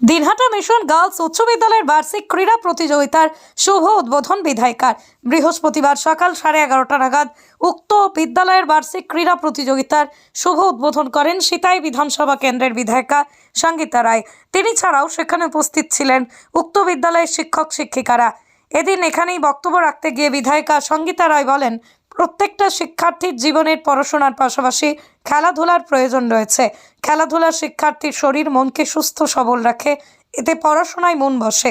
Dinhata mission girls উচ্চ বিদ্যালয়ের বার্ষিক ক্রীড়া প্রতিযোগিতার শুভ উদ্বোধন বিধায়িকার। বৃহস্পতিবার সকাল সাড়ে এগারোটা নাগাদ উক্ত বিদ্যালয়ের বার্ষিক ক্রীড়া প্রতিযোগিতার শুভ উদ্বোধন করেন সিতাই বিধানসভা কেন্দ্রের বিধায়িকা সঙ্গীতা রায়। তিনি ছাড়াও সেখানে উপস্থিত ছিলেন উক্ত বিদ্যালয়ের শিক্ষক শিক্ষিকারা এদিন এখানেই বক্তব্য রাখতে গিয়ে বিধায়িকা সঙ্গীতা রায় বলেন প্রত্যেকটা শিক্ষার্থীর জীবনের পড়াশোনার পাশাপাশি খেলাধুলার প্রয়োজন রয়েছে। খেলাধুলা শিক্ষার্থীর শরীর মনকে সুস্থ সবল রাখে, এতে পড়াশোনায় মন বসে।